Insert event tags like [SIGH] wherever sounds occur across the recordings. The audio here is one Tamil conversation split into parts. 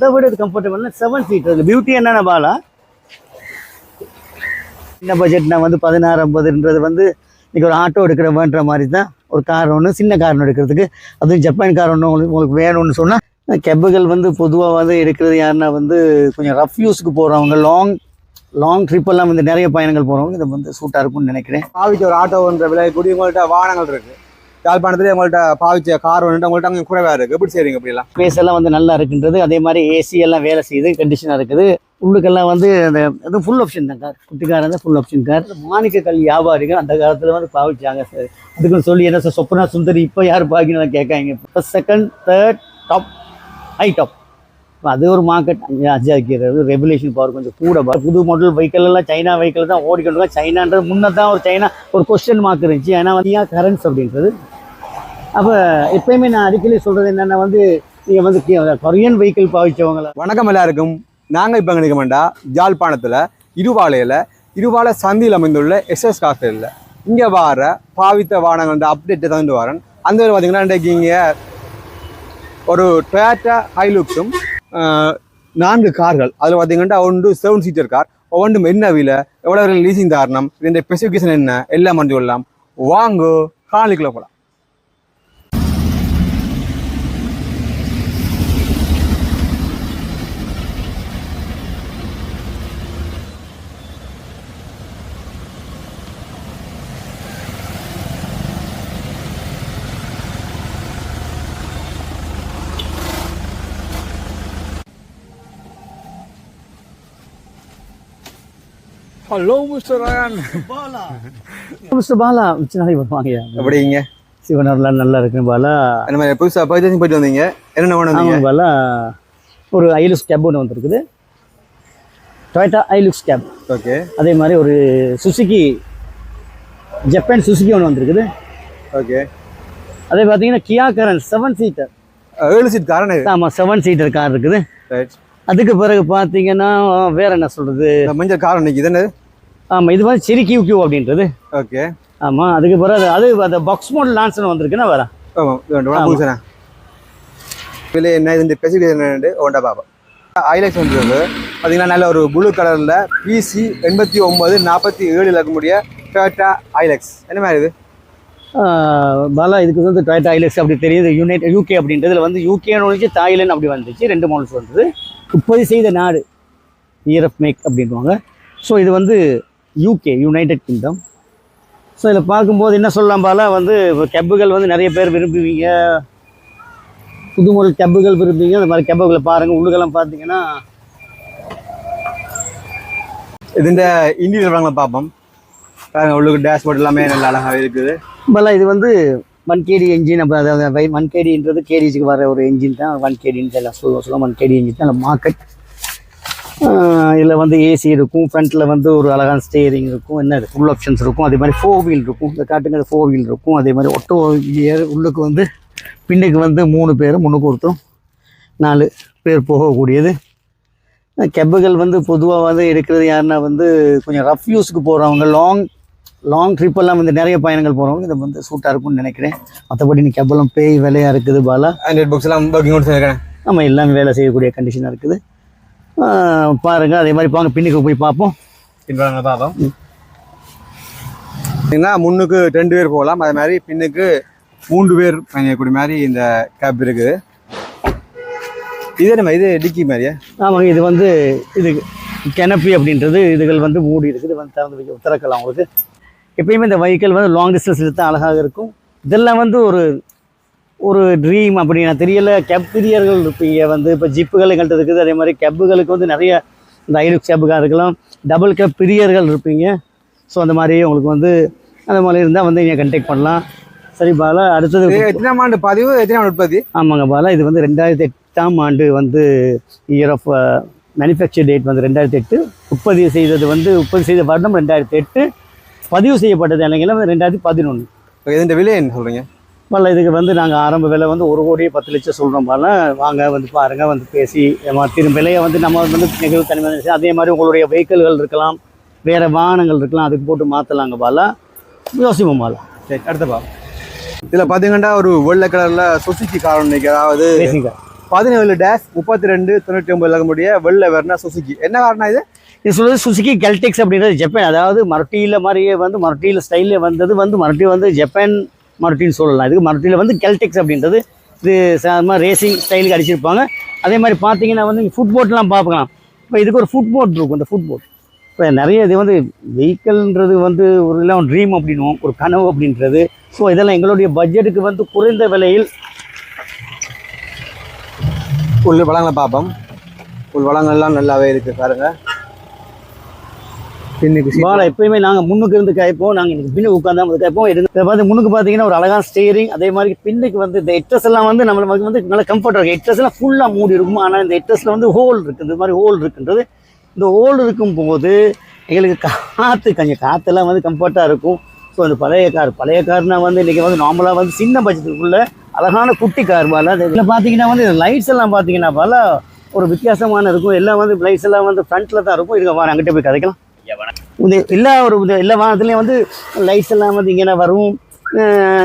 அதை விட இது கம்ஃபர்டபுள்னா செவன் சீட் அது பியூட்டி என்னென்ன பாலா? சின்ன பட்ஜெட் நான் வந்து பதினாறு ஐம்பதுன்றது வந்து இன்றைக்கி ஒரு ஆட்டோ எடுக்கிறவன்ற மாதிரி தான் ஒரு கார் ஒன்று சின்ன கார் ஒன்று எடுக்கிறதுக்கு. அதுவும் ஜப்பான் கார் ஒன்று உங்களுக்கு உங்களுக்கு வேணும்னு சொன்னால் கெப்புகள் வந்து பொதுவாக வந்து எடுக்கிறது யாருன்னா வந்து கொஞ்சம் ரஃப் யூஸுக்கு போகிறவங்க லாங் லாங் ட்ரிப்பெல்லாம் வந்து நிறைய பயணங்கள் போகிறவங்க இது வந்து சூட்டாக இருக்கும்னு நினைக்கிறேன். ஆவிக்கு ஒரு ஆட்டோன்ற விலை கூடிய உங்கள்கிட்ட வாகனங்கள் இருக்குது யாழ்ப்பாணத்துல உங்கள்கிட்ட பாவிச்ச கார் வந்துட்டு உங்கள்கிட்ட அங்கே குறைவா இருக்கு. எப்படி செய்றீங்க அப்படிலாம் ஸ்பேஸ் எல்லாம் வந்து நல்லா இருக்குன்றது. அதே மாதிரி ஏசி எல்லாம் வேலை செய்யுது கண்டிஷனாக இருக்குது. உள்ளுக்கெல்லாம் வந்து அந்த அது ஃபுல் ஆப்ஷன் தான் கார் குட்டிக்கார தான் ஃபுல் ஆப்ஷன் கார் மாணிக்க கல் வியாபாரிகள் அந்த காலத்தில் வந்து பாவிச்சாங்க சார் அதுக்குன்னு சொல்லி என்ன சார் சொப்பனா சுந்தரி இப்போ யார் பாக்கின்னு கேட்காங்க first second third top high top அது ஒரு மார்க்கெட் அஜாக்கிறது ரெகுலேஷன் பவர் கொஞ்சம் கூட பா- புது மாடல் வெஹிக்கிள் எல்லாம் சைனா வெஹிக்கிள் தான் ஓடிக்கொண்டு சைனான்றது முன்னே தான் ஒரு சைனா ஒரு கொஸ்டின் மார்க் இருந்துச்சு. ஏன்னா வந்து ஏன் கரன்ஸ் அப்படின்றது. அப்போ எப்பயுமே நான் அடிக்கடி சொல்கிறது என்னென்னா வந்து நீங்கள் வந்து கொரியன் வெஹிக்கிள் பாவிச்சவங்கள. வணக்கம் எல்லாருக்கும். நாங்கள் இப்போ எங்க வேண்டாம் ஜாழ்ப்பாணத்தில் இருவாலையில் இருவாலை சந்தியில் அமைந்துள்ள எஸ்எஸ் காஃபேல இங்கே வார பாவித்த வாகனங்கள் அப்டேட்டை தந்து வரேன் அந்த பார்த்தீங்கன்னா இன்றைக்கு இங்கே ஒரு டொயாட்டா ஹைலுக்ஸும் நான்கு கார்கள். அதில் பார்த்தீங்கன்னா ஒன்று செவன் சீட்டர் கார் ஒவ்வொன்றும் என்ன விலை எவ்வளோ லீசிங் தாரணம் இதன் ஸ்பெசிஃபிகேஷன் என்ன எல்லாம் மறந்து கொள்ளலாம். வாங்கு காலிக்குள்ளே போகலாம் hello mister Ryan mister Bala [LAUGHS] நாளைக்கு வருவாங்க. எப்படிங்க சிவனர்லாம் நல்லா இருக்கு பாலா. அந்த மாதிரி புதுசாக பர்ச்சேசிங் போயிட்டு வந்தீங்க. என்னென்ன ஆமாம் பாலா. ஒரு ஐலுக்ஸ் கேப் ஒன்று வந்திருக்குது. Toyota Hilux cab okay. அதே மாதிரி ஒரு சுசுகி ஜப்பான் சுசுகி ஒன்று வந்திருக்குது. ஓகே. அதே பார்த்தீங்கன்னா கியா கரன் செவன் சீட்டர் ஏழு சீட் இது? ஆமாம் செவன் சீட்டர் கார் இருக்குது. ரைட் அதுக்கு பிறகு பார்த்தீங்கன்னா வேற என்ன சொல்கிறது இந்த மஞ்சள் கார் என்னது? ஆமாம் இது வந்து செரி கியூ கியூ அப்படின்றது. ஓகே. ஆமாம் அதுக்கு பிறகு அது அந்த பாக்ஸ் மோட் லான்ஸ்னு வந்திருக்குன்னா புதுசுண்ணா இதில் என்ன இந்த ஸ்பெசிஃபிகேஷன் ஒன்றா பார்ப்போம். ஹைலைட்ஸ் வந்துருக்கு. பார்த்தீங்கன்னா நல்ல ஒரு ப்ளூ கலரில் பிசி எண்பத்தி ஒம்பது நாற்பத்தி ஏழில் இருக்கக்கூடிய டொயோட்டா ஹைலக்ஸ் என்ன மாதிரி இது? பாலா இதுக்கு வந்து டொயட்டா ஐலக்ஸ் அப்படி தெரியுது. யுனைட் யூகே அப்படின்றதுல வந்து யூகேன்னு வந்துச்சு தாய்லாந்து அப்படி வந்துச்சு. ரெண்டு மாடல்ஸ் வந்தது. உற்பத்தி செய்த நாடு ஆஃப் மேக் அப்படின்வாங்க ஸோ இது வந்து யூகே யுனைடெட் கிங்டம் ஸோ இதில் பார்க்கும்போது என்ன சொல்லலாம் பாலா வந்து கெப்புகள் வந்து நிறைய பேர் விரும்புவீங்க. புது மாடல் கெப்புகள் விரும்புவீங்க. அந்த மாதிரி கெப்புகளை பாருங்கள் உள்ளுக்கெல்லாம் பார்த்தீங்கன்னா இதுன்ற இன்டீரியர் வாங்க பார்ப்போம். பாருங்க உள்ளுக்கு டேஷ்போர்ட் எல்லாமே நல்ல அழகாக இருக்குது. பல இது வந்து ஒன் கேடி என்ஜின் அப்போ அதாவது ஒன் கேடின்றது கேடிஜுக்கு வர ஒரு என்ஜின் தான். ஒன் கேடின்னு எல்லாம் சொல்லுவோம் சொல்லுவோம் ஒன் கேடி என்ஜின் தான். மார்க்கெட் இதில் வந்து ஏசி இருக்கும். ஃப்ரண்ட்டில் வந்து ஒரு அழகான ஸ்டேரிங் இருக்கும். என்ன ஃபுல் ஆப்ஷன்ஸ் இருக்கும். அதே மாதிரி ஃபோர் வீல் இருக்கும். இந்த காட்டுங்க ஃபோர் வீல் இருக்கும். அதே மாதிரி ஒட்டோ கியர் உள்ளுக்கு வந்து பின்னுக்கு வந்து மூணு பேர் முன்னுக்கு ஒருத்தரும் நாலு பேர் போகக்கூடியது. கெப்புகள் வந்து பொதுவாக வந்து எடுக்கிறது யாருன்னா வந்து கொஞ்சம் ரஃப் யூஸ்க்கு போகிறவங்க லாங் லாங் ட்ரிப்பெல்லாம் வந்து நிறைய பயணங்கள் போகிறவங்க இது வந்து சூட்டாக இருக்கும்னு நினைக்கிறேன். மற்றபடி நீ கெப்பெல்லாம் பேய் விலையாக இருக்குது பாலா? ஆண்ட்ராய்ட் புக்ஸ் எல்லாம் ஒர்க்கிங் கொடுத்து இருக்கேன் நம்ம எல்லாமே வேலை செய்யக்கூடிய கண்டிஷனாக இருக்குது. ஆஹ் பாருங்க அதே மாதிரி பாங்க பின்னுக்கு போய் பார்ப்போம். பின்வாங்க பார்ப்போம். பார்த்தீங்கன்னா முன்னுக்கு ரெண்டு பேர் போகலாம். அதே மாதிரி பின்னுக்கு மூன்று பேர் பயணிக்கக்கூடிய மாதிரி இந்த கேப் இருக்குது. இது நம்ம இது டிக்கி மாதிரியா? ஆமாங்க இது வந்து இது கெனப்பி அப்படின்றது இதுகள் வந்து மூடி இருக்குது வந்து திறந்து வைக்க திறக்கலாம் உங்களுக்கு. எப்பயுமே இந்த வெஹிக்கிள் வந்து லாங் டிஸ்டன்ஸ் தான் அழகாக இருக்கும். இதெல்லாம் வந்து ஒரு ஒரு ட்ரீம் அப்படி நான் தெரியல. கேப் பிரியர்கள் இருப்பீங்க வந்து இப்போ ஜிப்புகள் எங்கள்கிட்ட இருக்குது. அதே மாதிரி கேப்புகளுக்கு வந்து நிறைய இந்த ஐலுக் கேப்புக்காக இருக்கலாம். டபுள் கேப் பிரியர்கள் இருப்பீங்க. ஸோ அந்த மாதிரி உங்களுக்கு வந்து அந்த மாதிரி இருந்தால் வந்து நீங்கள் கண்டெக்ட் பண்ணலாம். சரி பாலா அடுத்தது எத்தனாம் ஆண்டு பதிவு? எத்தனாம் உற்பத்தி? ஆமாங்க பாலா. இது வந்து ரெண்டாயிரத்தி எட்டாம் ஆண்டு வந்து இயர் ஆஃப் மேனுஃபேக்சர் டேட் வந்து ரெண்டாயிரத்தி எட்டு உற்பத்தி செய்தது வந்து உற்பத்தி செய்த வருடம் ரெண்டாயிரத்தி எட்டு பதிவு செய்யப்பட்டது இல்லைங்களா ரெண்டாயிரத்தி பதினொன்று இதுன்ற விலை என்ன சொல்றீங்க? பாலா இதுக்கு வந்து நாங்கள் ஆரம்ப விலை வந்து ஒரு கோடியே பத்து லட்சம் சொல்கிறோம் பாலா வாங்க வந்து பாருங்கள் வந்து பேசி திரும்ப விலையை வந்து நம்ம வந்து நிகழ்வு தனிமை அதே மாதிரி உங்களுடைய வெஹிக்கிள்கள் இருக்கலாம் வேறு வாகனங்கள் இருக்கலாம் அதுக்கு போட்டு மாற்றலாங்க பாலா. யோசிப்போம் பாலா. சரி அடுத்த பா இதில் பார்த்தீங்கன்னா ஒரு வெள்ளை கலரில் சுசுக்கி கார் நிற்குது. அதாவது பதினேழு டேஷ் முப்பத்தி ரெண்டு தொண்ணூற்றி ஒன்பது இருக்கக்கூடிய வெள்ளை வெர்னா சுசுகி என்ன காரணம் இது? இது சொல்றது சுசுகி கெல்டெக்ஸ் அப்படின்றது ஜப்பான் அதாவது மரட்டியில் மாதிரியே வந்து மரட்டியில் ஸ்டைலில் வந்தது வந்து மரட்டி வந்து ஜப்பான் மரட்டின்னு சொல்லலாம். இதுக்கு மரட்டியில் வந்து கெல்டெக்ஸ் அப்படின்றது இது சாதமாக ரேசிங் ஸ்டைலுக்கு அடிச்சிருப்பாங்க. அதே மாதிரி பார்த்தீங்கன்னா வந்து ஃபுட் போட்லாம் பார்க்கலாம். இப்போ இதுக்கு ஒரு ஃபுட் போட் இருக்கும் இந்த ஃபுட் போட் இப்போ நிறைய இது வந்து வெஹிக்கல்ன்றது வந்து ஒரு எல்லாம் ட்ரீம் அப்படின்னுவோம் ஒரு கனவு அப்படின்றது. ஸோ இதெல்லாம் எங்களுடைய பட்ஜெட்டுக்கு வந்து குறைந்த விலையில் உள் வளங்களை பார்ப்போம். உள் வளங்கள்லாம் நல்லாவே இருக்குது பாருங்கள் பின்னுக்கு seat எப்பயுமே நாங்கள் முன்னுக்கு இருந்து காய்ப்போம் நாங்கள் இன்னைக்கு பின்னு உட்காந்தா வந்து காய்ப்போம் இருந்து இதை பார்த்து முன்னுக்கு பார்த்தீங்கன்னா ஒரு அழகான ஸ்டேரிங் அதே மாதிரி பின்னுக்கு வந்து இந்த எட்ரஸ் எல்லாம் வந்து நம்மளுக்கு வந்து நல்ல கம்ஃபர்ட்டாக இருக்கும். எட்ரஸ் எல்லாம் ஃபுல்லாக மூடி இருக்கும்? ஆனால் இந்த எட்ரஸில் வந்து ஹோல் இருக்குது இந்த மாதிரி ஹோல் இருக்குன்றது இந்த ஹோல் இருக்கும் போது எங்களுக்கு காற்று கொஞ்சம் காற்றெல்லாம் வந்து கம்ஃபர்ட்டாக இருக்கும். ஸோ அந்த பழைய கார் பழைய கார்னா வந்து இன்றைக்கி வந்து நார்மலாக வந்து சின்ன பட்ஜெட்டுக்குள்ள அழகான குட்டி கார் பால. இதில் பார்த்தீங்கன்னா வந்து லைட்ஸ் எல்லாம் பார்த்தீங்கன்னா பல ஒரு வித்தியாசமான இருக்கும். எல்லாம் வந்து லைட்ஸ் எல்லாம் வந்து ஃப்ரண்ட்டில் தான் இருக்கும். இதுக்கு வாங்க அங்கிட்ட போய் கதைக்கலாம். இந்த எல்லா ஒரு இந்த எல்லா வாகனத்துலேயும் வந்து லைட்ஸ் எல்லாம் வந்து இங்கே வரும்.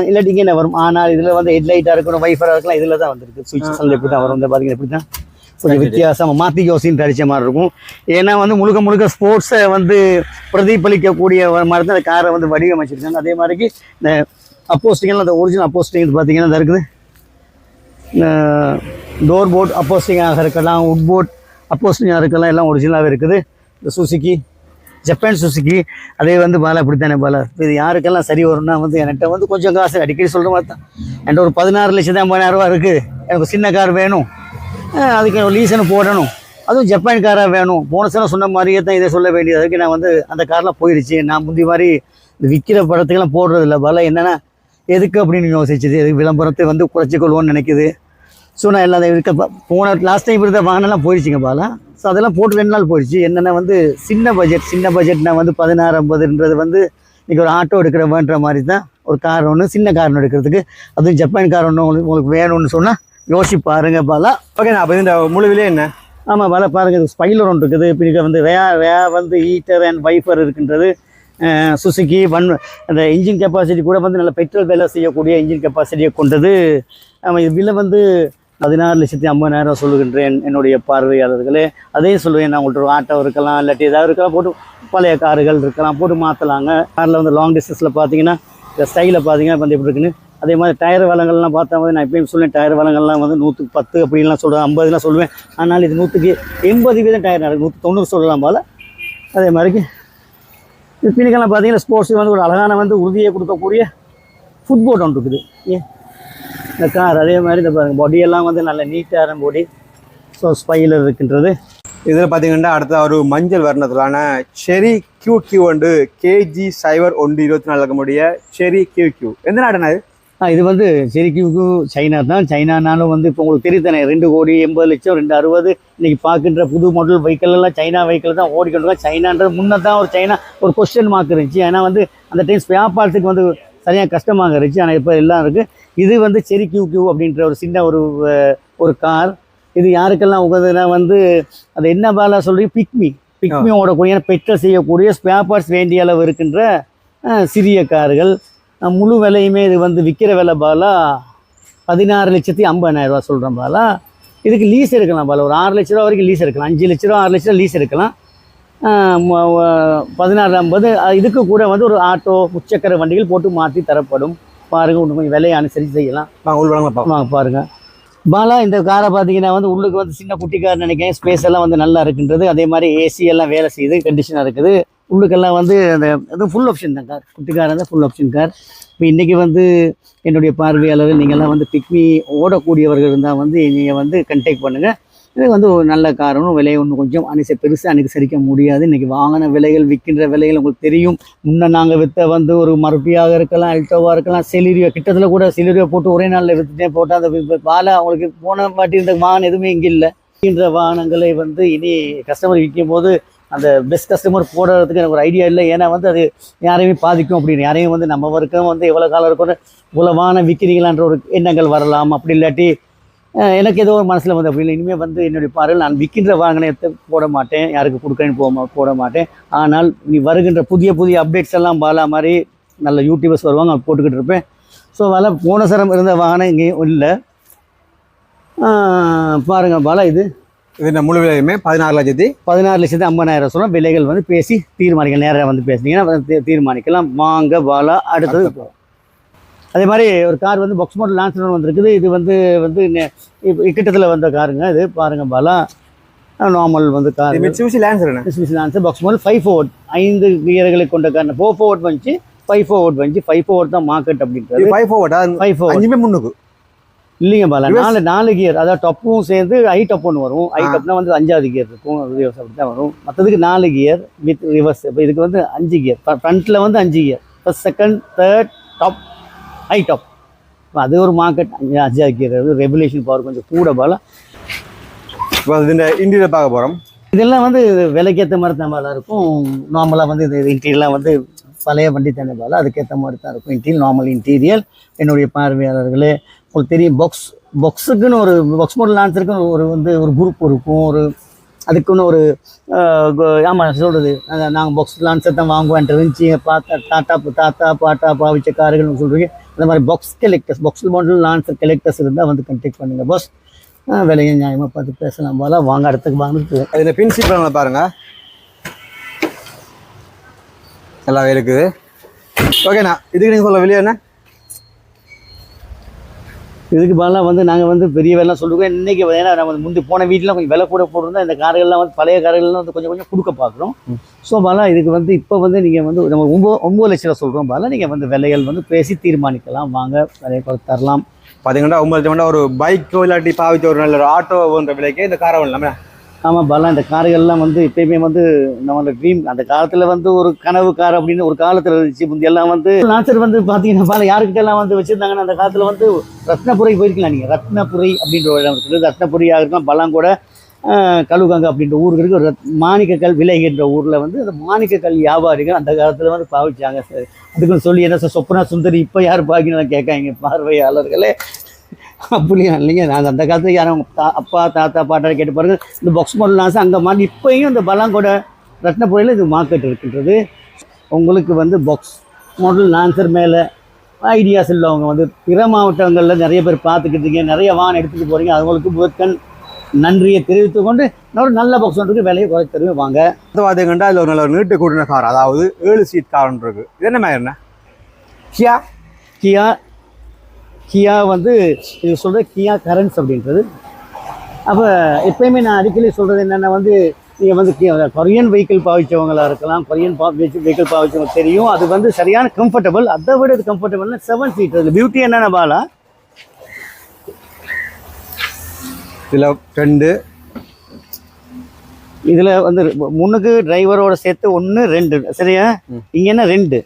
இல்லாட்டி இங்கே வரும். ஆனால் இதில் வந்து ஹெட்லைட்டாக இருக்கணும் வைஃபராக இருக்கலாம் இதில் தான் வந்திருக்கு சுவிட்ச் எல்லாம் இப்படி தான் வரும். இந்த பார்த்தீங்கன்னா இப்படி தான் கொஞ்சம் வித்தியாசமாக மாற்றி யோசின்னு அடித்த மாதிரி இருக்கும். ஏன்னா வந்து முழுக்க முழுக்க ஸ்போர்ட்ஸை வந்து பிரதிபலிக்கக்கூடிய மாதிரி தான் அந்த காரை வந்து வடிவமைச்சிருக்காங்க. அதே மாதிரிக்கு இந்த அப்போஸ்டிங்கெல்லாம் அந்த ஒரிஜினல் அப்போஸ்டிங் பார்த்தீங்கன்னா இந்த இருக்குது. டோர் போர்ட் அப்போஸ்டிங்காக இருக்கலாம் உட் போர்ட் அப்போஸ்டிங்காக இருக்கலாம் எல்லாம் ஒரிஜினலாகவே இருக்குது. இந்த சுசுக்கி ஜப்பான் சுசுக்கி அதே வந்து பாலா இப்படித்தானே பாலா? இது யாருக்கெல்லாம் சரி வரும்னா வந்து என்கிட்ட வந்து கொஞ்சம் காசு அடிக்கடி சொல்கிற மாதிரி தான். என்கிட்ட ஒரு பதினாறு லட்சம் ஐம்பதாயிரம் ரூபா இருக்குது எனக்கு சின்ன கார் வேணும். அதுக்கு லீசனு போடணும். அதுவும் ஜப்பான் காராக வேணும். போன சனம் சொன்ன மாதிரியே தான் இதை சொல்ல வேண்டியது. அதுக்கு நான் வந்து அந்த கார்லாம் போயிடுச்சு நான் முந்தி மாதிரி இந்த விற்கிற படத்துக்கெல்லாம் போடுறதில்ல. பாலா என்னென்னா எதுக்கு அப்படின்னு யோசிச்சது. எதுக்கு விளம்பரத்தை வந்து குறைச்சிக்கொள்வோன்னு நினைக்குது. ஸோ நான் எல்லாம் இருக்க போன லாஸ்ட் டைம் இருந்த வாகனம்லாம் போயிடுச்சுங்க பாலா. ஸோ அதெல்லாம் போட்டு ரெண்டு நாள் போயிடுச்சு. என்னென்னா வந்து சின்ன பட்ஜெட் சின்ன பட்ஜெட்னா வந்து பதினாறு ஐம்பதுன்றது வந்து இன்றைக்கி ஒரு ஆட்டோ எடுக்கிற வேண்ட மாதிரி தான் ஒரு கார் ஒன்று சின்ன கார் எடுக்கிறதுக்கு. அதுவும் ஜப்பான் கார் ஒன்று உங்களுக்கு உங்களுக்கு வேணும்னு சொன்னால் யோசிச்சு பாருங்க பாலா. ஓகே நான் அப்போ இந்த முழு விலை என்ன? ஆமாம் பாலா பாருங்க இது ஸ்பைலர் ஒன்று இருக்குது. இப்போ வந்து வே வே வந்து ஹீட்டர் அண்ட் வைஃபர் இருக்கின்றது. சுசுக்கி வன் அந்த இன்ஜின் கெப்பாசிட்டி கூட வந்து நல்ல பெட்ரோல் வேலை செய்யக்கூடிய இன்ஜின் கெப்பாசிட்டியை கொண்டது. ஆமாம் இது விலை வந்து பதினாறு லட்சத்தி ஐம்பதாயிரம் சொல்லுகின்றேன் என்னுடைய பார்வையாளர்களே அதையும் சொல்லுவேன். நான் உங்கள்கிட்ட ஒரு ஆட்டோ இருக்கலாம் இல்லாட்டி ஏதாவது இருக்கலாம் போட்டு பழைய கார்கள் இருக்கலாம் போட்டு மாற்றலாங்க காரில் வந்து லாங் டிஸ்டன்ஸில் பார்த்தீங்கன்னா இந்த ஸ்டைலில் பார்த்தீங்கன்னா வந்து எப்படி இருக்குன்னு அதே மாதிரி டயர் வளங்கள்லாம் பார்த்தா வந்து நான் எப்பயும் சொல்லுவேன் டயர் வளங்கள்லாம் வந்து நூற்றுக்கு பத்து அப்படின்லாம் சொல்லுவேன் ஐம்பதுலாம் சொல்லுவேன். ஆனால் இது நூற்றுக்கு எண்பது வீதம் டயர் நடக்கும் நூற்றி தொண்ணூறு சொல்லலாம் போல். அதே மாதிரிக்கு இது பின்னுக்கெல்லாம் பார்த்தீங்கன்னா ஸ்போர்ட்ஸுக்கு வந்து ஒரு அழகான வந்து உறுதியை கொடுக்கக்கூடிய ஃபுட்போர்ட் ஒன்று இருக்குது. ஏன்? இந்த கார் அதே மாதிரி இந்த பாருங்க பொடியெல்லாம் வந்து நல்ல நீட்டான பொடி ஸோ ஸ்பைலர் இருக்கின்றது. இதில் பார்த்தீங்கன்னா அடுத்த ஒரு மஞ்சள் வர்ணத்திலான செரி கியூ கியூ ஒன்று கேஜி சைவர் ஒன்று இருபத்தி நாலு இருக்கக்கூடிய செரி கியூ கியூ எந்த நாடுனா இது? இது வந்து செரிக்கியூக்கு சைனா தான். சைனானாலும் வந்து இப்போ உங்களுக்கு தெரியும் தானே ரெண்டு கோடி எண்பது லட்சம் ரெண்டு அறுபது. இன்னைக்கு பார்க்கின்ற புது மாடல் வெஹிக்கிள் எல்லாம் சைனா வெஹிக்கிள் தான் இருக்கோம் சைனான்றது முன்ன தான் ஒரு சைனா ஒரு கொஸ்டின் மார்க் இருந்துச்சு. ஏன்னா வந்து அந்த டைம் பார்ட்ஸுக்கு வந்து சரியாக கஷ்டமாக இருந்துச்சு ஆனால் இப்போ எல்லாம் இருக்குது இது வந்து செரி கியூ கியூ அப்படின்ற ஒரு சின்ன ஒரு ஒரு கார் இது யாருக்கெல்லாம் உகதுன்னா வந்து அது என்ன வேலை சொல்கிறீங்க பிக்மி பிக்மி ஓடக்கூடிய பெட்ரோல் செய்யக்கூடிய ஸ்பேர் பார்ட்ஸ் வேண்டிய அளவு இருக்கின்ற சிறிய கார்கள். முழு விலையுமே இது வந்து விற்கிற விலை பாலா பதினாறு லட்சத்தி ஐம்பதாயிரம் ரூபா சொல்கிறேன் பாலா. இதுக்கு லீஸ் எடுக்கலாம் பாலா. ஒரு ஆறு லட்ச ரூபா வரைக்கும் லீஸ் எடுக்கலாம். அஞ்சு லட்ச ரூபா ஆறு லட்ச ரூபா லீஸ் எடுக்கலாம். அஹ், ம- வ- பதினாறு ஐம்பது அஹ், இதுக்கு கூட வந்து ஒரு ஆட்டோ முச்சக்கர வண்டிகள் போட்டு மாற்றி தரப்படும். பாருங்க இன்னும் கொஞ்சம் விலையை அனுசரித்து செய்யலாம். வாங்க உள் வளங்களை பார்ப்போம் வாங்க பாருங்க. பாலா இந்த காரை பார்த்தீங்கன்னா வந்து உள்ளுக்கு வந்து சின்ன குட்டி கார் நினைக்கிறேன். ஸ்பேஸ் எல்லாம் வந்து நல்லா இருக்குன்றது. அதே மாதிரி ஏசி எல்லாம் வேலை செய்யுது கண்டிஷனாக இருக்குது. உள்ளுக்கெல்லாம் வந்து அந்த அது ஃபுல் ஆப்ஷன் தான் கார் குட்டி கார் ஃபுல் ஆப்ஷன் கார் இப்போ இன்றைக்கி வந்து என்னுடைய பார்வையாளர் நீங்கள்லாம் வந்து பிக்மி ஓடக்கூடியவர்கள் இருந்தால் வந்து நீங்கள் வந்து கண்டெக்ட் பண்ணுங்கள் இது வந்து ஒரு நல்ல காரணம். விலையை ஒன்று கொஞ்சம் அனுச பெருசாக அனுசரிக்க முடியாது. இன்றைக்கி வாங்கின விலைகள் விற்கின்ற விலைகள் உங்களுக்கு தெரியும். முன்னே நாங்கள் விற்ற வந்து ஒரு மருப்பியாக இருக்கலாம் அல்டோவாக இருக்கலாம் செலிரியோ கிட்டத்தில் கூட செலிரியோ போட்டு ஒரே நாளில் விற்றுட்டே போட்டால் அந்த வாழை அவங்களுக்கு போன வாட்டி இருந்த வாகனம் எதுவுமே இங்கே இல்லை. விற்கின்ற வாகனங்களை வந்து இனி கஸ்டமர் விற்கும் போது அந்த பெஸ்ட் கஸ்டமர் போடுறதுக்கு எனக்கு ஒரு ஐடியா இல்லை. ஏன்னா வந்து அது யாரையுமே பாதிக்கும் அப்படின்னு. யாரையும் வந்து நம்ம வரைக்கும் வந்து எவ்வளோ காலம் இருக்கும் இவ்வளோ வாகனம் விற்கிறீங்களான்ற ஒரு எண்ணங்கள் வரலாம். அப்படி இல்லாட்டி எனக்கு ஏதோ ஒரு மனசில் வந்து அப்படி இல்லை. இனிமேல் வந்து என்னுடைய பார்வையில் நான் விற்கின்ற வாகனத்தை போட மாட்டேன். யாருக்கு கொடுக்குறேன்னு போக போட மாட்டேன். ஆனால் நீ வருகின்ற புதிய புதிய அப்டேட்ஸ் எல்லாம் பாலா மாதிரி நல்ல யூடியூபர்ஸ் வருவாங்க அவங்க போட்டுக்கிட்டு இருப்பேன். ஸோ அதில் போன சரம் இருந்த வாகனம் இங்கேயும் இல்லை. பாருங்க பாலா இது இது முழு விலையுமே பதினாறு லட்சத்தி பதினாறு லட்சத்து ஐம்பதாயிரம் சொல்ல விலைகள் வந்து பேசி தீர்மானிக்க நேராக வந்து பேசுனீங்கன்னா தீர்மானிக்கலாம். வாங்க பாலா அடுத்தது. அதே மாதிரி ஒரு கார் வந்து பாக்ஸ் மாடல் லான்சர் வந்திருக்குது. இது வந்து வந்து இக்கட்டத்தில் வந்த காருங்க இது. பாருங்க பாலா. நார்மல் வந்து கார். மிட்சூசி லேன்சர் என்ன Lancer box model five forward ஐந்து கியர்களை கொண்ட கார். ஃபோர் ஃபோர்ட் வந்துச்சு ஃபைவ் ஃபோர்ட் வந்துச்சு ஃபைவ் ஃபோர்ட் தான் மார்க்கெட் அப்படின்றது ஃபைவ் ஃபோர்டா ஃபைவ் அஞ்சுமே முன்னுக்கு. இல்லைங்க பாலா? நாலு நாலு கியர். அதாவது டப்பும் சேர்ந்து ஐ டப் ஒன்று வரும். ஐ. டப்னா வந்து அஞ்சாவது கியர் இருக்கும். ரிவர்ஸ் அப்படி தான் வரும். மற்றதுக்கு நாலு கியர் வித் ரிவர்ஸ் இப்போ இதுக்கு வந்து அஞ்சு கியர். ஃப்ரண்ட்டில் வந்து அஞ்சு gear. First second third top high top அது ஒரு மார்க்கெட் அஞ்சு அஞ்சாவது கியர் அது ரெகுலேஷன் பவர் கொஞ்சம் கூட பாலா. இப்போ இந்த இன்டீரியர் பார்க்க போகிறோம் இதெல்லாம் வந்து விலைக்கேற்ற மாதிரி தான் பாலா இருக்கும். நார்மலாக வந்து இது இன்டீரியர்லாம் வந்து பழைய வண்டி தானே பாலா. அதுக்கேற்ற மாதிரி தான் இருக்கும். இன்டீரியர் நார்மல் இன்டீரியர் என்னுடைய பார்வையாளர்களே உங்களுக்கு தெரியும் பாக்ஸ் பாக்ஸுக்குன்னு ஒரு பாக்ஸ் மாடல் லான்ச்சருக்குன்னு ஒரு வந்து ஒரு குரூப் இருக்கும். ஒரு அதுக்குன்னு ஒரு ஆமாம் சொல்கிறது நாங்கள் பாக்ஸ் லான்ச்சர் தான் வாங்குவேன்ட்டு இருந்துச்சு. பார்த்தா டாட்டா தாத்தா பாட்டா பாவிச்ச கார்கள்னு சொல்கிறீங்க அந்த மாதிரி box collectors box model answer collectors இருந்தால் வந்து கண்டெக்ட் பண்ணுங்கள் பாஸ் விலையை நியாயமாக பார்த்து பேசலாம். போல வாங்க இடத்துக்கு வாங்கிட்டு அது இந்த பின் பாருங்கள் நல்லாவே இருக்குது. ஓகேண்ணா இதுக்கு நீங்கள் சொல்ல வெளியே என்ன? இதுக்கு பதிலாக வந்து நாங்கள் வந்து பெரிய விலைலாம் சொல்லுவோம் இன்றைக்கி ஏன்னா நம்ம முந்தி போன வீட்டில் கொஞ்சம் விலை கூட போட்டிருந்தா இந்த கார்கள்லாம் வந்து பழைய கார்கள்லாம் வந்து கொஞ்சம் கொஞ்சம் கொடுக்க பார்க்குறோம். ஸோ பாலா இதுக்கு வந்து இப்போ வந்து நீங்கள் வந்து நம்ம ஒம்பது ஒம்பது லட்ச ரூபா சொல்கிறோம் பாலா நீங்கள் வந்து விலைகள் வந்து பேசி தீர்மானிக்கலாம். வாங்க விலையை தரலாம். பார்த்தீங்கன்னா ஒன்பது லட்சம் ஒரு பைக்கோ இல்லாட்டி பாவிச்ச ஒரு நல்ல ஒரு ஆட்டோ போன்ற விலைக்கு இந்த காரை வரலாமே ஆமாம் பாலா இந்த கார்கள்லாம் வந்து இப்பயுமே வந்து நம்மளோட ட்ரீம் அந்த காலத்தில் வந்து ஒரு கனவு கார் அப்படின்னு ஒரு காலத்தில் இருந்துச்சு. முந்தி எல்லாம் வந்து நாச்சர் வந்து பார்த்தீங்கன்னா பல யாருக்கிட்ட எல்லாம் வந்து வச்சுருந்தாங்கன்னா அந்த காலத்தில் வந்து ரத்னபுரை போயிருக்கலாம் நீங்கள் ரத்னபுரை அப்படின்ற ஒரு இடம் இருக்குது. ரத்னபுரியாக இருக்கலாம் பலம் கூட கழுகங்க அப்படின்ற ஊருக்கு இருக்குது. ஒரு ரத்- மாணிக்கக்கல் விலைகின்ற ஊரில் வந்து அந்த மாணிக்கக்கல் வியாபாரிகள் அந்த காலத்தில் வந்து பாவிச்சாங்க. சார் அதுக்குன்னு சொல்லி என்ன சார் சொப்னா சுந்தரி இப்போ யார் பாக்கினா கேட்காங்க பார்வையாளர்களே. அப்படியா? இல்லைங்க நாங்கள் அந்த காலத்துல யாரும் தா அப்பா தாத்தா பாட்டா கேட்டு பாருங்க இந்த பாக்ஸ் மாடல் அங்கே மாதிரி இப்போயும் இந்த பலாங்கோட ரத்னபுரியில் இது மார்க்கெட் இருக்கின்றது. உங்களுக்கு வந்து பாக்ஸ் மாடல் லான்சர் மேலே ஐடியாஸ் உள்ளவங்க வந்து பிற மாவட்டங்களில் நிறைய பேர் பார்த்துக்கிட்டு இருக்கீங்க. நிறைய வான் எடுத்துகிட்டு போகிறீங்க அவங்களுக்கு முதற்கண் நன்றியை தெரிவித்துக் கொண்டு இன்னொரு நல்ல பாக்ஸ் ஒன்றுக்கு விலையை குறைத்து தருவேன். வாங்க. அது பார்த்தீங்கன்னா அதில் ஒரு நல்ல ஒரு நீட்டு கூட்டின கார். அதாவது ஏழு சீட் கார்னு இருக்கு. இது என்ன மாதிரி என்ன? கியா கியா கியா வந்து இது சொல்கிற கியா கரண்ட்ஸ் அப்படின்றது. அப்போ எப்பயுமே நான் அடிக்கடி சொல்கிறது என்னென்னா வந்து நீங்கள் வந்து கொரியன் வெஹிக்கிள் பாவிச்சவங்களா இருக்கலாம். கொரியன் பா வெஹிக்கிள் பாவிச்சவங்க தெரியும். அது வந்து சரியான கம்ஃபர்டபுள் அதை விட இது கம்ஃபர்டபுள்னா செவன் சீட் அதில் பியூட்டி என்னென்ன பாலா? இதில் ரெண்டு. இதில் வந்து முன்னுக்கு டிரைவரோட சேர்த்து ஒன்று ரெண்டு. சரியா? இங்கே என்ன ரெண்டு?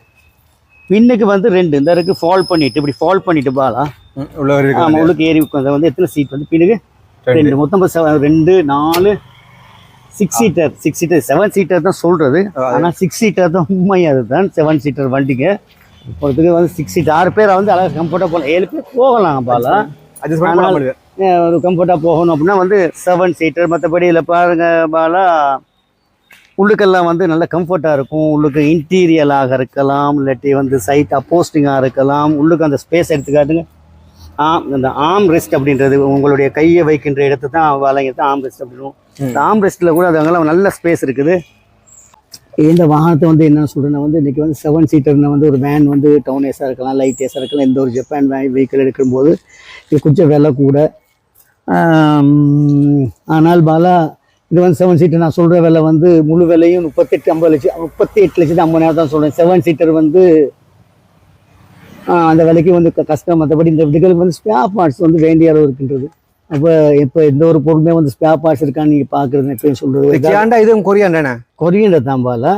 பின்னுக்கு வந்து ரெண்டு. இந்த இருக்கு ஃபால் பண்ணிட்டு இப்படி ஃபால் பண்ணிட்டு பாலா. உள்ள ஆமாம் உள்ளுக்கு ஏறி உட்காந்து. வந்து எத்தனை சீட் வந்து? பின்னுக்கு ரெண்டு. மொத்தம் ரெண்டு நாலு six seater six seater seven seater தான் சொல்கிறது ஆனால் சிக்ஸ் சீட்டர் தான் உண்மை அதுதான். செவன் சீட்டர் வண்டிக்கு. போகிறதுக்கு வந்து சிக்ஸ் சீட் ஆறு பேர் வந்து அழகாக கம்ஃபர்டபுள் ஏழு பேர் போகலாம் பாலா. ஒரு கம்ஃபர்ட்டாக போகணும் அப்படின்னா வந்து செவன் சீட்டர் மற்றபடி இதில் பாருங்க பாலா. உள்ளுக்கெல்லாம் வந்து நல்ல கம்ஃபர்ட்டாக இருக்கும். உள்ளுக்கு இன்டீரியலாக இருக்கலாம் இல்லாட்டி வந்து சைட் அப்போஸ்டிங்காக இருக்கலாம். உள்ளுக்கு அந்த ஸ்பேஸ் எடுத்துக்காட்டுங்க. ஆம் இந்த ஆம் ரெஸ்ட் அப்படின்றது உங்களுடைய கையை வைக்கின்ற இடத்தை தான் வளைங்கிறது ஆம் ரெஸ்ட் அப்படின்னும் இந்த ஆம் ரெஸ்ட்டில் கூட அது அங்கெல்லாம் நல்ல ஸ்பேஸ் இருக்குது. இந்த வாகனத்தை வந்து என்ன சொல்கிறேன்னா வந்து இன்றைக்கி வந்து செவன் சீட்டர்னா வந்து ஒரு வேன் வந்து டவுன் ஏஸாக இருக்கலாம் லைட் ஏஸாக இருக்கலாம் எந்த ஒரு ஜப்பான் வேன் வெஹிக்கிள் எடுக்கும்போது இது கொஞ்சம் விலை கூட. ஆனால் பாலா இது வந்து செவன் சீட்டர் நான் சொல்கிற விலை வந்து முழு விலையும் முப்பத்தெட்டு ஐம்பது லட்சம் முப்பத்தி எட்டு லட்சத்து ஐம்பதாயிரம் தான் சொல்கிறேன் செவன் சீட்டர் வந்து அந்த விலைக்கு வந்து கஷ்டம் மற்றபடி இந்த இதுகளுக்கு வந்து ஸ்பேர் பார்ட்ஸ் வந்து வேண்டிய அளவு இருக்கின்றது. அப்போ இப்போ எந்த ஒரு பொருளுமே வந்து ஸ்பேர் பார்ட்ஸ் இருக்கான்னு நீங்கள் பார்க்குறது எப்பயும் சொல்கிறது இதுவும் கொரியாண்டானே கொரியன் தாம்பால.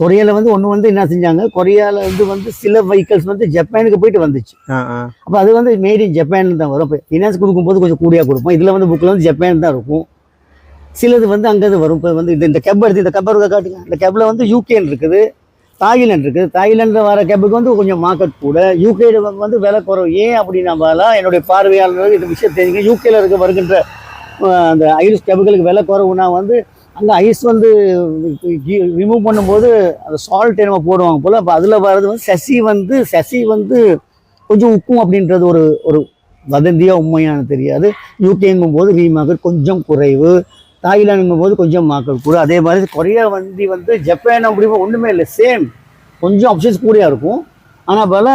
கொரியாவில் வந்து ஒன்று வந்து என்ன செஞ்சாங்க? கொரியாவில் வந்து வந்து சில வெஹிக்கல்ஸ் வந்து ஜப்பானுக்கு போயிட்டு வந்துச்சு. அப்போ அது வந்து மேட் இன் ஜப்பான் தான் வரும். இப்போ ஃபினான்ஸ் கொடுக்கும்போது கொஞ்சம் கூடியாக கொடுப்போம். இதில் வந்து புக்கில் வந்து ஜப்பான் தான் இருக்கும். சிலது வந்து அங்கேருந்து வரும். இப்போ வந்து இந்த இந்த கெப் எடுத்து இந்த கப்பர் காட்டுங்க. இந்த கெப்பில் வந்து யூகேன் இருக்குது. தாய்லாண்ட் இருக்குது. தாய்லாண்டில் வர கெப்புக்கு வந்து கொஞ்சம் மார்க்கெட் கூட. யூகேயில் வந்து விலை குறைவு. ஏன் அப்படின்னா என்னுடைய பார்வையாளர்கள் இந்த விஷயம் தெரிஞ்சுங்க யூகேயில் இருக்க வருகின்ற அந்த ஐஸ் கெப்புகளுக்கு விலை குறவுனா வந்து அங்கே ஐஸ் வந்து ரிமூவ் பண்ணும்போது அந்த சால்ட் நம்ம போடுவாங்க போல். அப்போ அதில் வர்றது வந்து சசி வந்து சசி வந்து கொஞ்சம் உக்கும் அப்படின்றது ஒரு ஒரு வதந்தியாக உண்மையான தெரியாது. யூகேங்கும் போது ரீ கொஞ்சம் குறைவு. தாய்லாந்துங்கும் போது கொஞ்சம் மார்க்கெட் கூட. அதே மாதிரி கொரியா வண்டி வந்து ஜப்பான் அப்படி ஒன்றுமே இல்லை. சேம் கொஞ்சம் ஆப்ஷன்ஸ் கூடயா இருக்கும். ஆனால் பல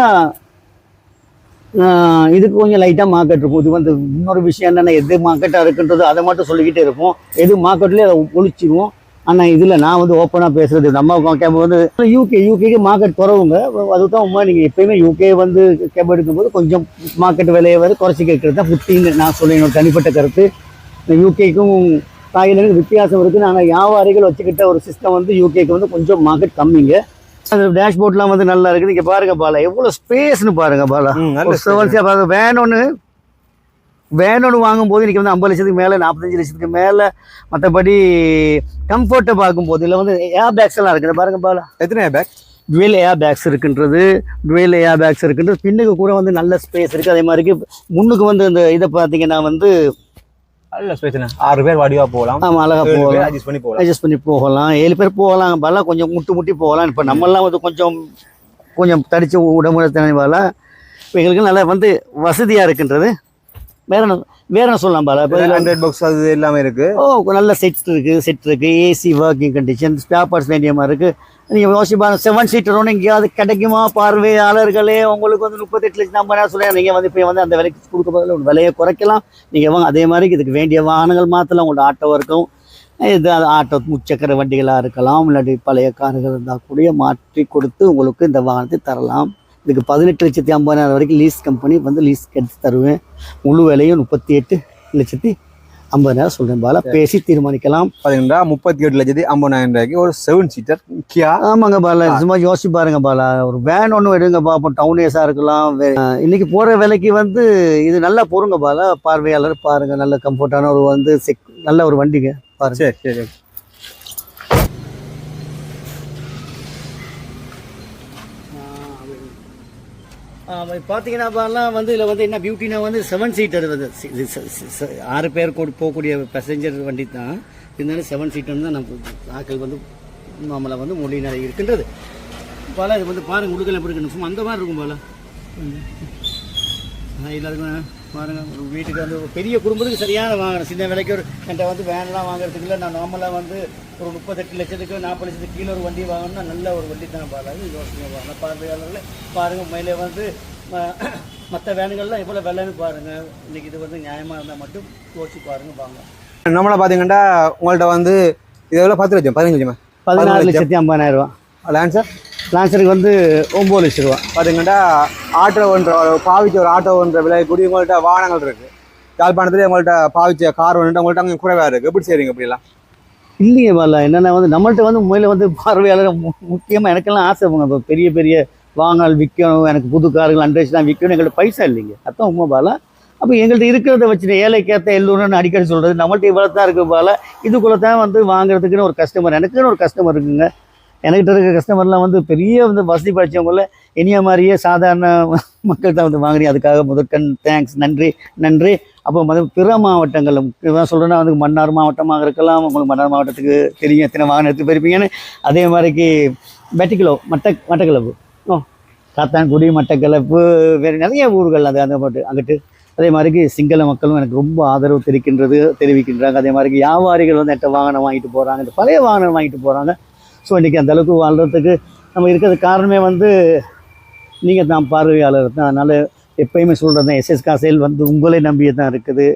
இதுக்கு கொஞ்சம் லைட்டாக மார்க்கெட் இருக்கும். இது வந்து இன்னொரு விஷயம் என்னென்ன எது மார்க்கெட்டாக இருக்குன்றது அதை மட்டும் சொல்லிக்கிட்டே இருப்போம். எது மார்க்கெட்லேயே அதை ஒழிச்சிருவோம். ஆனால் இதில் நான் வந்து ஓப்பனாக பேசுகிறது நம்ம கேப் வந்து யூகே யூகேக்கு மார்க்கெட் குறவுங்க. அதுதான் உண்மை. நீங்கள் எப்பயுமே யூகே வந்து கேப் எடுக்கும்போது கொஞ்சம் மார்க்கெட் விலையை வந்து குறைச்சி கேட்குறது தான் புத்தின்னு நான் சொல்ல தனிப்பட்ட கருத்து. யூகேக்கும் தாய்லாந்துக்கும் வித்தியாசம் இருக்குது ஆனால் வியாபாரிகள் வச்சுக்கிட்ட ஒரு சிஸ்டம் வந்து யூகேக்கு வந்து கொஞ்சம் மார்க்கெட் கம்மிங்க. அந்த டேஷ்போர்ட்லாம் வந்து நல்லா இருக்குது. நீங்கள் பாருங்க பாலா எவ்வளோ ஸ்பேஸ்னு பாருங்க பாலா. ம், நல்ல ஒரு செவன் சேர் பாருங்க. வேன் ஒன்று வேன் ஒன்று வாங்கும்போது இன்றைக்கி வந்து ஐம்பது லட்சத்துக்கு மேலே நாற்பத்தஞ்சு லட்சத்துக்கு மேலே மற்றபடி கம்ஃபர்ட்டை பார்க்கும்போது இதில் வந்து ஏர் பேக்ஸ் எல்லாம் இருக்குது. பாருங்க பாலா. எத்தனை பேக் டுவெல் ஏர் பேக்ஸ் இருக்குன்றது. டுவெல் ஏர் பேக்ஸ் இருக்குன்றது. பின்னுக்கு கூட வந்து நல்ல ஸ்பேஸ் இருக்குது அதே மாதிரி முன்னுக்கு வந்து இந்த இதை பார்த்தீங்கன்னா வந்து நல்ல ஆறு பேர் வடிவா போகலாம். ஆமாம் அழகாக போகலாம். adjust பண்ணி போகலாம். அட்ஜஸ்ட் பண்ணி போகலாம். ஏழு பேர் போகலாம். பல கொஞ்சம் முட்டு முட்டி போகலாம். இப்போ நம்மெல்லாம் வந்து கொஞ்சம் கொஞ்சம் தடிச்சு உடம்புல தனிவால இப்போ எங்களுக்கு நல்லா வந்து வசதியாக இருக்குன்றது. வேற என்ன வேற என்ன சொல்லலாம் பாலா? இப்போ ஹண்ட்ரட் பாக்ஸ் அது எல்லாமே இருக்கு. ஓ நல்ல செட் இருக்குது செட் இருக்குது AC working condition spare parts வேண்டிய மாதிரி இருக்குது நீங்கள் யோசிப்பாங்க செவன் சீட்டர் ஒன்று எங்கேயாவது கிடைக்குமா? பார்வையாளர்களே உங்களுக்கு வந்து முப்பத்தெட்டு லட்சம் ஐம்பது நேரம் சொல்லுங்க. நீங்கள் வந்து இப்போ வந்து அந்த விலைக்கு கொடுக்க பதில் ஒரு விலையை குறைக்கலாம். நீங்கள் வாங்க அதே மாதிரி இதுக்கு வேண்டிய வாகனங்கள் மாற்றலாம் உங்களோட ஆட்டோ இருக்கும். இது ஆட்டோ முச்சக்கர வண்டிகளாக இருக்கலாம் இல்லாட்டி பழைய கார்கள் இருந்தால் கூட மாற்றி கொடுத்து உங்களுக்கு இந்த வாகனத்தை தரலாம். இதுக்கு பதினெட்டு லட்சத்தி ஐம்பதாயிரம் வரைக்கும் லீஸ் கம்பெனி வந்து லீஸ் எடுத்து தருவேன். முழு விலையும் முப்பத்தி எட்டு லட்சத்தி ஐம்பதாயிரம் சொல்கிறேன் பாலா. பேசி தீர்மானிக்கலாம். பாத்தீங்கன்னா முப்பத்தி எட்டு லட்சத்தி ஐம்பதாயிரம் ரூபாய்க்கு ஒரு செவன் சீட்டர் கியா ஆமாங்க பாலா. சும்மா யோசிச்சு பாருங்க பாலா. ஒரு வேன் ஒன்று எடுங்க பார்ப்போம் டவுன் ஏஸாக இருக்கலாம். இன்னைக்கு போகிற விலைக்கு வந்து இது நல்லா பொறுங்க பாலா. பார்வையாளர் பாருங்க. நல்ல கம்ஃபர்டான ஒரு வந்து செக் நல்ல ஒரு வண்டிங்க. பாருங்க. சரி சரி. பார்த்தீங்கன்னா பாலாம் வந்து இதில் வந்து என்ன பியூட்டினா வந்து செவன் சீட்டர் வந்து ஆறு பேர் கூட போகக்கூடிய பேசஞ்சர் வண்டி தான் இருந்தாலும் செவன் சீட்டர் தான் நம்ம நாக்கள் வந்து நம்மளை வந்து மொழியினர் இருக்கின்றது. பாலா இது வந்து பாருங்க முடுக்கல எப்படி இருக்கணும் அந்த மாதிரி இருக்கும் பாலா. எல்லாருக்கும் பாருங்க ஒரு வீட்டுக்கு வந்து ஒரு பெரிய குடும்பத்துக்கு சரியான வாங்கணும் சின்ன விலைக்கு ஒரு என்கிட்ட வந்து வேன்லாம் வாங்குறதுக்கு இல்லை நான் நார்மலாக வந்து ஒரு முப்பத்தெட்டு லட்சத்துக்கு நாற்பது லட்சத்துக்கு கீழே ஒரு வண்டி வாங்கணும்னா நல்ல ஒரு வண்டி தான் பாலாது யோசனை வாங்க பார்வையாளர்கள் பாருங்க மேலே வந்து மற்ற வேனுகள்லாம் எவ்வளோ விலைன்னு பாருங்க. இன்னைக்கு இது வந்து நியாயமாக இருந்தால் மட்டும் யோசிச்சு பாருங்க வாங்க. நம்மள பாத்தீங்கன்னா உங்கள்ட்ட வந்து இது எவ்வளோ பத்து லட்சம் பதினஞ்சு லட்சமா? பதினாறு லட்சத்தி ஐம்பதாயிரம் ரூபா லான்சர் லான்சருக்கு வந்து ஒம்பது லட்ச ரூபா. பார்த்தீங்கன்னா ஆட்டோ ஒன்ற பாவிச்ச ஒரு ஆட்டோ ஒன்ற விலை கூடி உங்கள்கிட்ட வாகனங்கள் இருக்குது யாழ்ப்பாணத்துல உங்கள்கிட்ட பாவிச்ச கார் ஒன்று உங்கள்கிட்ட அங்கே குறைவாக இருக்குது எப்படி செய்றீங்க இப்படிலாம்? இல்லைங்க பாலா என்னென்ன வந்து நம்மள்ட்ட வந்து முதல்ல வந்து பார்வையாளர் முக்கியமாக எனக்கெல்லாம் ஆசை போங்க இப்போ பெரிய பெரிய வாங்கல் விற்கணும் எனக்கு புது கார்கள் அண்டர்ஸ் தான் விற்கணும் எங்கள்கிட்ட பைசா இல்லைங்க. அதான் உண்மை பாலா? அப்போ எங்கள்கிட்ட இருக்கிறத வச்சுட்டு ஏழைக்கேற்ற எல்லோரும் அடிக்கடி சொல்கிறது நம்மள்ட்ட இவ்வளோ தான் இருக்குது போல். இதுக்குள்ளே தான் வந்து வாங்குறதுக்குன்னு ஒரு கஸ்டமர் எனக்குன்னு ஒரு கஸ்டமர் இருக்குங்க. என்கிட்ட இருக்க கஸ்டமர்லாம் வந்து பெரிய வந்து வசதி படித்தவங்கள இனிய மாதிரியே சாதாரண மக்கள் தான் வந்து வாங்குறீங்க. அதுக்காக முதற்கண் தேங்க்ஸ் நன்றி நன்றி. அப்போ மத பிற மாவட்டங்கள் இதான் சொல்கிறேன்னா வந்து மன்னார் மாவட்டமாக இருக்கலாம் உங்களுக்கு மன்னார் மாவட்டத்துக்கு தெரியும் எத்தனை வாகனம் எடுத்து போயிருப்பீங்கன்னு. அதே மாதிரிக்கு பெட்டிக்கிலோ மட்ட மட்டக்களப்பு ஓ காத்தான்குடி மட்டக்களப்பு வேறு நிறைய ஊர்கள் அது அந்த பாட்டு அங்கிட்டு. அதே மாதிரிக்கு சிங்கள மக்களும் எனக்கு ரொம்ப ஆதரவு தெரிவிக்கின்றது தெரிவிக்கின்றாங்க. அதே மாதிரி வியாபாரிகள் வந்து எட்ட வாகனம் வாங்கிட்டு போகிறாங்க இந்த பழைய வாகனம் வாங்கிட்டு போகிறாங்க ஸோ இன்றைக்கி அந்த அளவுக்கு வாழ்கிறதுக்கு நம்ம இருக்கிறது காரணமே வந்து நீங்கள் தான் பார்வையாளர் தான். அதனால் எப்பயுமே சொல்கிறது தான் எஸ்எஸ் காசையில் வந்து உங்களை நம்பியே தான் இருக்குது.